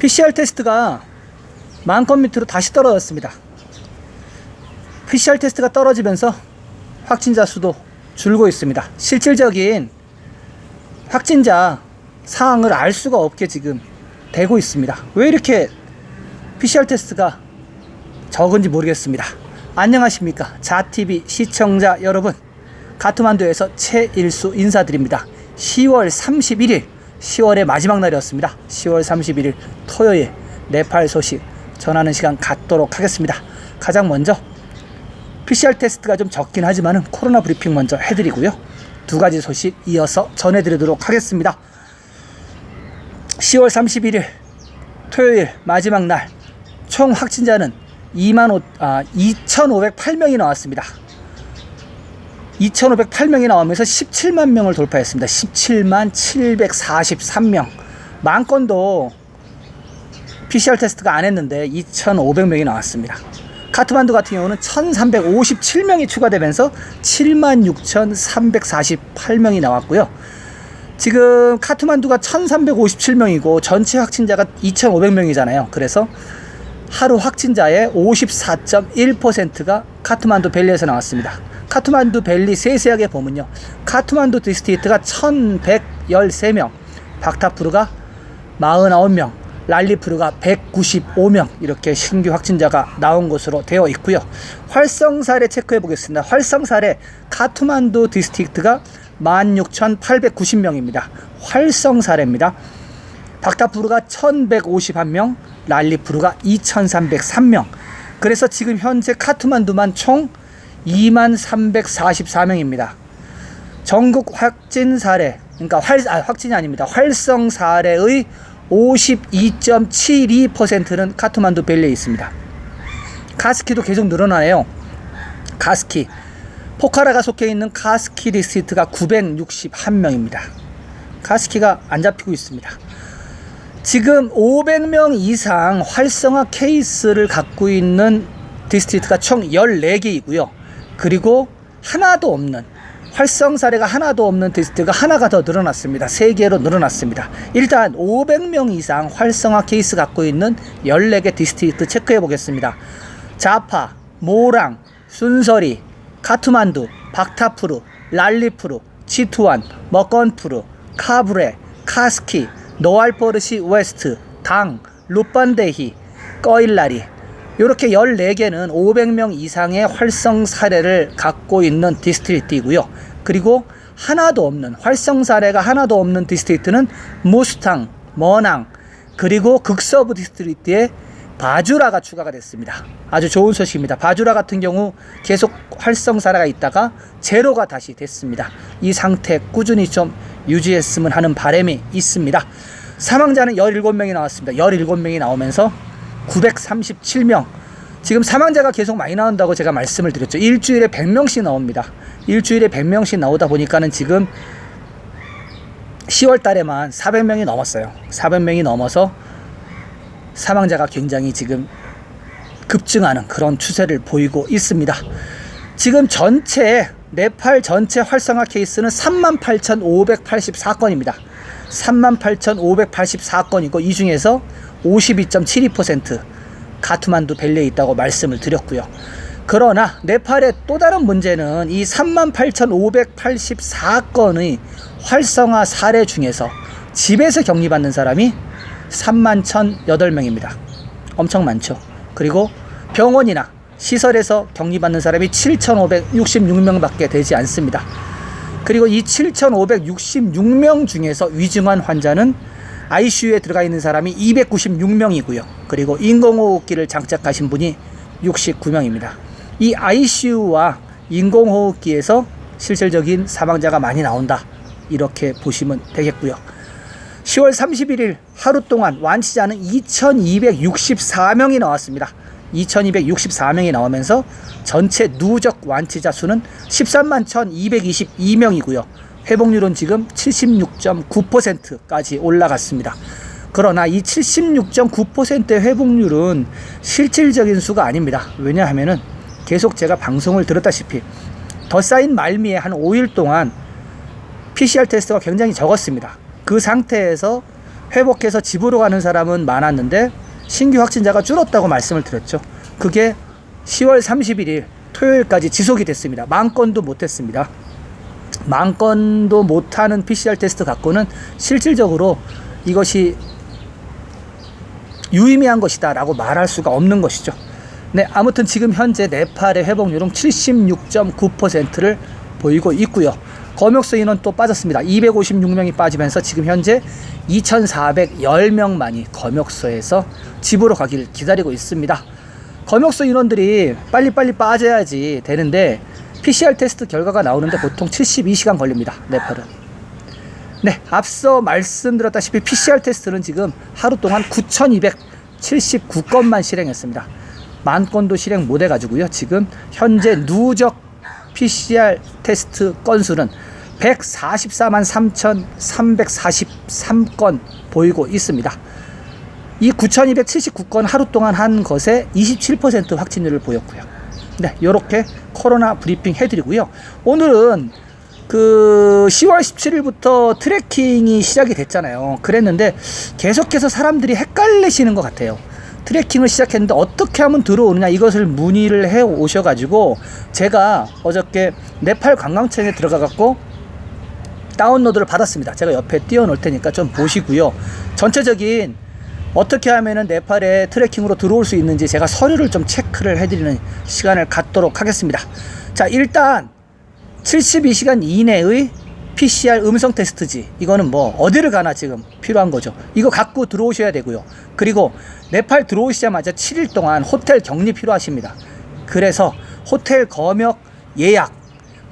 PCR 테스트가 만 건 밑으로 다시 떨어졌습니다. PCR 테스트가 떨어지면서 확진자 수도 줄고 있습니다. 실질적인 확진자 상황을 알 수가 없게 지금 되고 있습니다. 왜 이렇게 PCR 테스트가 적은지 모르겠습니다. 안녕하십니까. 자TV 시청자 여러분. 가트만두에서 최일수 인사드립니다. 10월 31일, 10월의 마지막 날이었습니다. 10월 31일 토요일 네팔 소식 전하는 시간 갖도록 하겠습니다. 가장 먼저 PCR 테스트가 좀 적긴 하지만은 코로나 브리핑 먼저 해드리고요. 두 가지 소식 이어서 전해드리도록 하겠습니다. 10월 31일 토요일 마지막 날 총 확진자는 2만 5, 아, 2,508명이 나왔습니다. 2,508명이 나오면서 17만 명을 돌파했습니다. 17만 743명. 만 건도 PCR 테스트가 안 했는데 2,500명이 나왔습니다. 카트만두 같은 경우는 1,357명이 추가되면서 76,348명이 나왔고요. 지금 카트만두가 1,357명이고 전체 확진자가 2,500명이잖아요. 그래서 하루 확진자의 54.1%가 카트만두 벨리에서 나왔습니다. 카트만두 벨리 세세하게 보면요. 카트만두 디스트리트가 1113명, 박타푸르가 49명, 랄리푸르가 195명 이렇게 신규 확진자가 나온 것으로 되어 있고요. 활성 사례 체크해 보겠습니다. 활성 사례 카트만두 디스트리트가 16,890명입니다. 활성 사례입니다. 박타푸르가 1151명, 랄리푸르가 2303명. 그래서 지금 현재 카트만두만 총 2344명입니다. 전국 확진 사례, 그러니까 활, 아, 확진이 아닙니다. 활성 사례의 52.72%는 카트만두 벨리에 있습니다. 카스키도 계속 늘어나네요. 카스키. 포카라가 속해 있는 카스키 디스트리트가 961명입니다. 카스키가 안 잡히고 있습니다. 지금 500명 이상 활성화 케이스를 갖고 있는 디스트리트가 총 14개이고요. 그리고 하나도 없는 활성 사례가 하나도 없는 디스트리트가 하나가 더 늘어났습니다. 3개로 늘어났습니다. 일단 500명 이상 활성화 케이스 갖고 있는 14개 디스트리트 체크해 보겠습니다. 자파, 모랑, 순서리, 카트만두, 박타푸르, 랄리푸르, 치투안, 머건푸르, 카브레, 카스키, 노알포르시 웨스트, 당, 루반데히, 꺼일라리 이렇게 14개는 500명 이상의 활성 사례를 갖고 있는 디스트리트이고요. 그리고 하나도 없는 활성 사례가 하나도 없는 디스트리트는 무스탕, 머낭 그리고 극서부 디스트리트에 바주라가 추가가 됐습니다. 아주 좋은 소식입니다. 바주라 같은 경우 계속 활성 사례가 있다가 제로가 다시 됐습니다. 이 상태 꾸준히 좀 유지했으면 하는 바람이 있습니다. 사망자는 17명이 나왔습니다. 17명이 나오면서 937명. 지금 사망자가 계속 많이 나온다고 제가 말씀을 드렸죠. 일주일에 100명씩 나옵니다. 일주일에 100명씩 나오다 보니까는 지금 10월 달에만 400명이 넘었어요. 400명이 넘어서 사망자가 굉장히 지금 급증하는 그런 추세를 보이고 있습니다. 지금 전체 네팔 전체 활성화 케이스는 38,584건입니다. 38,584건이고 이 중에서 52.72% 가투만두 벨리에 있다고 말씀을 드렸고요. 그러나 네팔의 또 다른 문제는 이 38,584건의 활성화 사례 중에서 집에서 격리받는 사람이 3만 1,008명입니다. 엄청 많죠. 그리고 병원이나 시설에서 격리받는 사람이 7,566명밖에 되지 않습니다. 그리고 이 7,566명 중에서 위중한 환자는 ICU에 들어가 있는 사람이 296명이고요. 그리고 인공호흡기를 장착하신 분이 69명입니다. 이 ICU와 인공호흡기에서 실질적인 사망자가 많이 나온다. 이렇게 보시면 되겠고요. 10월 31일 하루 동안 완치자는 2,264명이 나왔습니다. 2,264명이 나오면서 전체 누적 완치자 수는 13만 1,222명이고요. 회복률은 지금 76.9%까지 올라갔습니다. 그러나 이 76.9%의 회복률은 실질적인 수가 아닙니다. 왜냐하면은 계속 제가 방송을 들었다시피 더 쌓인 말미에 한 5일 동안 PCR 테스트가 굉장히 적었습니다. 그 상태에서 회복해서 집으로 가는 사람은 많았는데 신규 확진자가 줄었다고 말씀을 드렸죠. 그게 10월 31일 토요일까지 지속이 됐습니다. 만 건도 못 했습니다. 만 건도 못하는 PCR 테스트 갖고는 실질적으로 이것이 유의미한 것이다 라고 말할 수가 없는 것이죠. 네, 아무튼 지금 현재 네팔의 회복률은 76.9%를 보이고 있고요. 검역소 인원 또 빠졌습니다. 256명이 빠지면서 지금 현재 2,410명만이 검역소에서 집으로 가기를 기다리고 있습니다. 검역소 인원들이 빨리빨리 빠져야지 되는데 PCR 테스트 결과가 나오는데 보통 72시간 걸립니다. 네팔은. 네, 앞서 말씀드렸다시피 PCR 테스트는 지금 하루 동안 9,279건만 실행했습니다. 만 건도 실행 못 해가지고요. 지금 현재 누적 PCR 테스트 건수는 144만 3,343건 보이고 있습니다. 이 9,279건 하루 동안 한 것에 27% 확진율을 보였고요. 네, 이렇게 코로나 브리핑 해드리고요. 오늘은 그 10월 17일부터 트래킹이 시작이 됐잖아요. 그랬는데 계속해서 사람들이 헷갈리시는 것 같아요. 트래킹을 시작했는데 어떻게 하면 들어오느냐 이것을 문의를 해 오셔가지고 제가 어저께 네팔 관광청에 들어가 갖고 다운로드를 받았습니다. 제가 옆에 띄워 놓을 테니까 좀 보시고요. 전체적인 어떻게 하면은 네팔에 트래킹으로 들어올 수 있는지 제가 서류를 좀 체크를 해드리는 시간을 갖도록 하겠습니다. 자, 일단 72시간 이내의 PCR 음성 테스트지. 이거는 뭐 어디를 가나 지금 필요한 거죠. 이거 갖고 들어오셔야 되고요. 그리고 네팔 들어오시자마자 7일 동안 호텔 격리 필요하십니다. 그래서 호텔 검역 예약,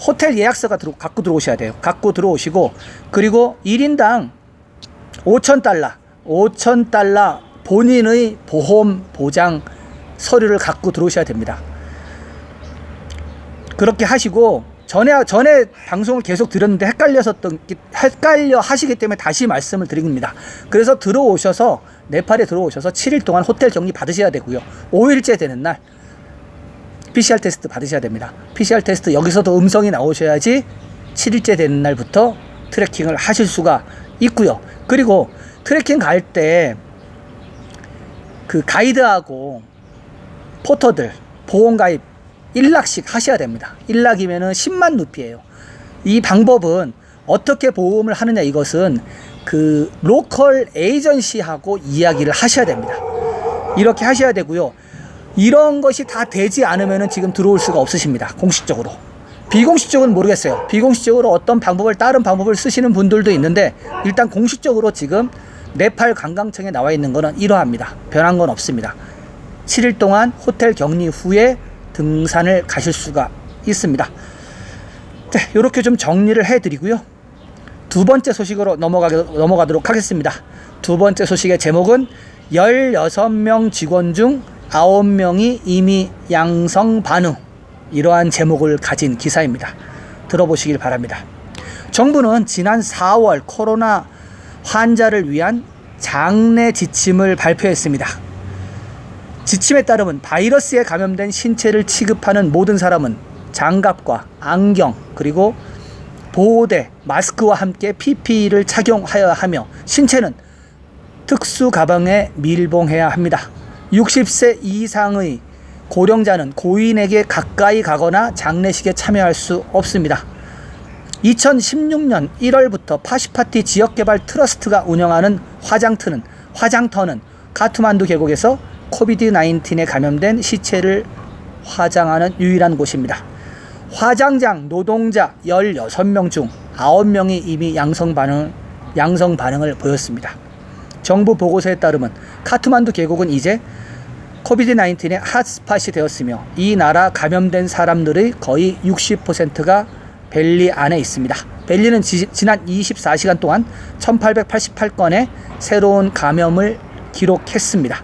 호텔 예약서가 들어, 갖고 들어오셔야 돼요. 갖고 들어오시고 그리고 1인당 5,000달러, 5,000달러 본인의 보험 보장 서류를 갖고 들어오셔야 됩니다. 그렇게 하시고 전에 전에 방송을 계속 들었는데 헷갈렸었던 헷갈려 하시기 때문에 다시 말씀을 드립니다. 그래서 들어오셔서 네팔에 들어오셔서 7일 동안 호텔 격리 받으셔야 되고요. 5일째 되는 날 PCR 테스트 받으셔야 됩니다. PCR 테스트 여기서도 음성이 나오셔야지 7일째 되는 날부터 트래킹을 하실 수가 있고요. 그리고 트래킹 갈 때 그 가이드하고 포터들 보험 가입 1락씩 하셔야 됩니다. 1락이면은 10만 루피예요. 이 방법은 어떻게 보험을 하느냐 이것은 그 로컬 에이전시하고 이야기를 하셔야 됩니다. 이렇게 하셔야 되고요. 이런 것이 다 되지 않으면은 지금 들어올 수가 없으십니다. 공식적으로. 비공식적으로는 모르겠어요. 비공식적으로 어떤 방법을 다른 방법을 쓰시는 분들도 있는데 일단 공식적으로 지금 네팔 관광청에 나와 있는 거는 이러합니다. 변한 건 없습니다. 7일 동안 호텔 격리 후에 등산을 가실 수가 있습니다. 네, 이렇게 좀 정리를 해드리고요. 두 번째 소식으로 넘어가, 넘어가도록 하겠습니다. 두 번째 소식의 제목은 16명 직원 중 9명이 이미 양성 반응. 이러한 제목을 가진 기사입니다. 들어보시길 바랍니다. 정부는 지난 4월 코로나 환자를 위한 장내 지침을 발표했습니다. 지침에 따르면 바이러스에 감염된 신체를 취급하는 모든 사람은 장갑과 안경 그리고 보호대, 마스크와 함께 PPE를 착용하여야 하며 신체는 특수 가방에 밀봉해야 합니다. 60세 이상의 고령자는 고인에게 가까이 가거나 장례식에 참여할 수 없습니다. 2016년 1월부터 파시파티 지역개발 트러스트가 운영하는 화장터는 화장터는 카트만두 계곡에서 코비드 19에 감염된 시체를 화장하는 유일한 곳입니다. 화장장 노동자 16명 중 9명이 이미 양성 반응 양성 반응을 보였습니다. 정부 보고서에 따르면 카트만두 계곡은 이제 코비드 19의 핫스팟이 되었으며 이 나라 감염된 사람들의 거의 60%가 벨리 안에 있습니다. 벨리는 지, 지난 24시간 동안 1888건의 새로운 감염을 기록했습니다.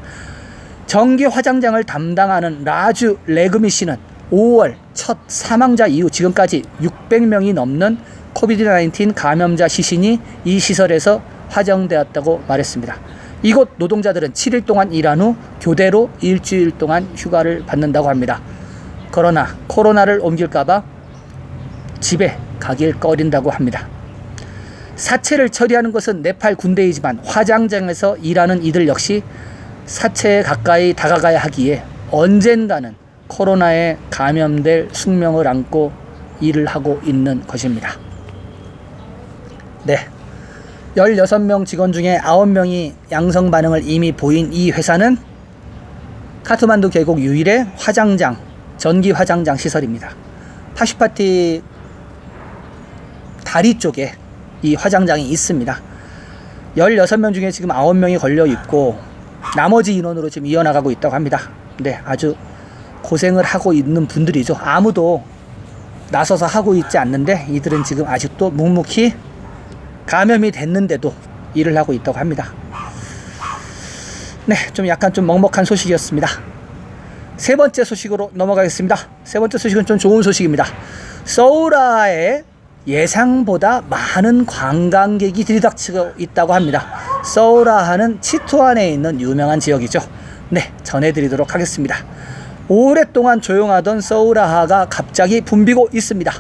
정기 화장장을 담당하는 라주 레그미 씨는 5월 첫 사망자 이후 지금까지 600명이 넘는 코비드-19 감염자 시신이 이 시설에서 화정되었다고 말했습니다. 이곳 노동자들은 7일 동안 일한 후 교대로 일주일 동안 휴가를 받는다고 합니다. 그러나 코로나를 옮길까봐 집에 가길 꺼린다고 합니다. 사체를 처리하는 것은 네팔 군대이지만 화장장에서 일하는 이들 역시 사체에 가까이 다가가야 하기에 언젠가는 코로나에 감염될 숙명을 안고 일을 하고 있는 것입니다. 네. 16명 직원 중에 9명이 양성 반응을 이미 보인 이 회사는 카트만두 계곡 유일의 화장장, 전기 화장장 시설입니다. 파슈파티 다리 쪽에 이 화장장이 있습니다. 16명 중에 지금 9명이 걸려 있고 나머지 인원으로 지금 이어나가고 있다고 합니다. 네, 아주 고생을 하고 있는 분들이죠. 아무도 나서서 하고 있지 않는데 이들은 지금 아직도 묵묵히 감염이 됐는데도 일을 하고 있다고 합니다. 네, 좀 약간 좀 먹먹한 소식이었습니다. 세 번째 소식으로 넘어가겠습니다. 세 번째 소식은 좀 좋은 소식입니다. 서울아에 예상보다 많은 관광객이 들이닥치고 있다고 합니다. 서울아하는 치투안에 있는 유명한 지역이죠. 네, 전해드리도록 하겠습니다. 오랫동안 조용하던 서울아하가 갑자기 붐비고 있습니다.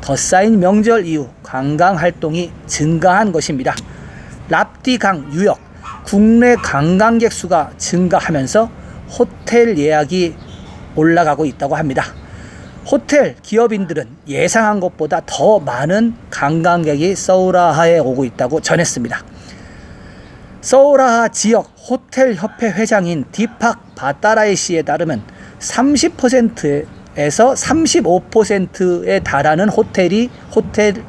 덧싸인 명절 이후 관광 활동이 증가한 것입니다. 랍디강 유역 국내 관광객 수가 증가하면서 호텔 예약이 올라가고 있다고 합니다. 호텔 기업인들은 예상한 것보다 더 많은 관광객이 서울아하에 오고 있다고 전했습니다. 서울아하 지역 호텔 협회 회장인 디팍 바따라이 씨에 따르면 30%에서 35%에 달하는 호텔이 호텔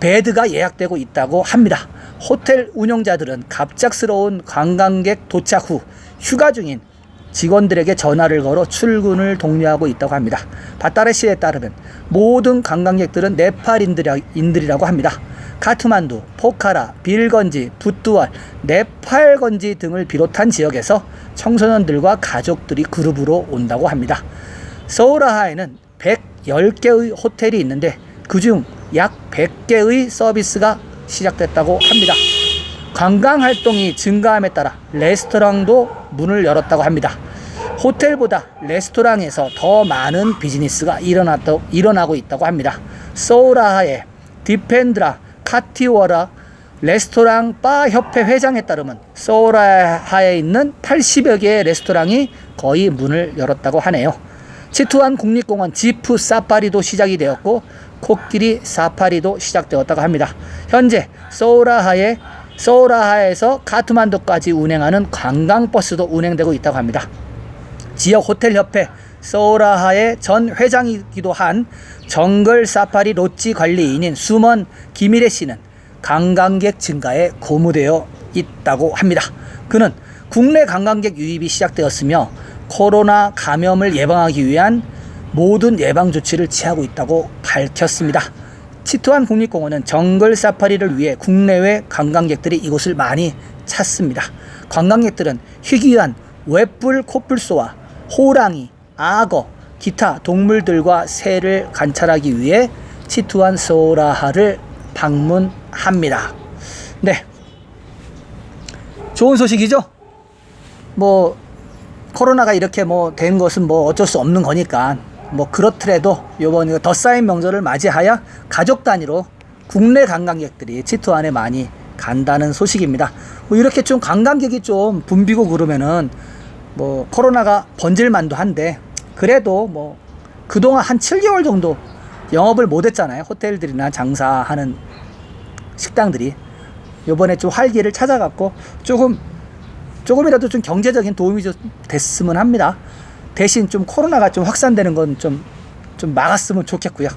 베드가 예약되고 있다고 합니다. 호텔 운영자들은 갑작스러운 관광객 도착 후 휴가 중인 직원들에게 전화를 걸어 출근을 독려하고 있다고 합니다. 바따레 씨에 따르면 모든 관광객들은 네팔인들이라고 합니다. 카트만두, 포카라, 빌건지, 붓두알, 네팔건지 등을 비롯한 지역에서 청소년들과 가족들이 그룹으로 온다고 합니다. 서울아하에는 110개의 호텔이 있는데 그중 약 100개의 서비스가 시작됐다고 합니다. 관광 활동이 증가함에 따라 레스토랑도 문을 열었다고 합니다. 호텔보다 레스토랑에서 더 많은 비즈니스가 일어났다, 일어나고 있다고 합니다. 서울아하의 디펜드라 카티워라 레스토랑 바 협회 회장에 따르면 서울아하에 있는 80여 개의 레스토랑이 거의 문을 열었다고 하네요. 치투안 국립공원 지프 사파리도 시작이 되었고 코끼리 사파리도 시작되었다고 합니다. 현재 서울아하에 서울아하에서 카트만두까지 운행하는 관광버스도 운행되고 있다고 합니다. 지역 호텔 협회 서울아하의 전 회장이기도 한 정글 사파리 로지 관리인인 수먼 김일혜 씨는 관광객 증가에 고무되어 있다고 합니다. 그는 국내 관광객 유입이 시작되었으며 코로나 감염을 예방하기 위한 모든 예방 조치를 취하고 있다고 밝혔습니다. 치투안 국립공원은 정글 사파리를 위해 국내외 관광객들이 이곳을 많이 찾습니다. 관광객들은 희귀한 웹불 코뿔소와 호랑이, 악어, 기타 동물들과 새를 관찰하기 위해 치투안 소라하를 방문합니다. 네. 좋은 소식이죠? 뭐 코로나가 이렇게 뭐 된 것은 뭐 어쩔 수 없는 거니까 뭐 그렇더라도 요번 더 쌓인 명절을 맞이하여 가족 단위로 국내 관광객들이 치투안에 많이 간다는 소식입니다. 뭐 이렇게 좀 관광객이 좀 붐비고 그러면은 뭐 코로나가 번질만도 한데 그래도 뭐 그동안 한 7개월 정도 영업을 못 했잖아요. 호텔들이나 장사하는 식당들이 요번에 좀 활기를 찾아갖고 조금 조금이라도 좀 경제적인 도움이 좀 됐으면 합니다. 대신 좀 코로나가 좀 확산되는 건 좀 좀 막았으면 좋겠고요.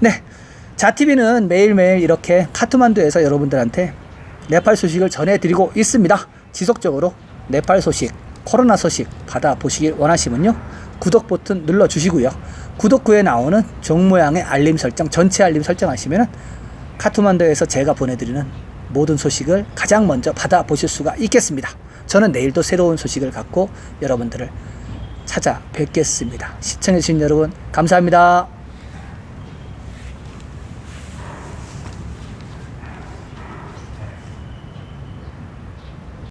네. 자티비는 매일매일 이렇게 카트만두에서 여러분들한테 네팔 소식을 전해드리고 있습니다. 지속적으로 네팔 소식, 코로나 소식 받아보시길 원하시면요. 구독 버튼 눌러주시고요. 구독 후에 나오는 종 모양의 알림 설정, 전체 알림 설정하시면 카트만두에서 제가 보내드리는 모든 소식을 가장 먼저 받아보실 수가 있겠습니다. 저는 내일도 새로운 소식을 갖고 여러분들을 찾아뵙겠습니다. 시청해주신 여러분, 감사합니다.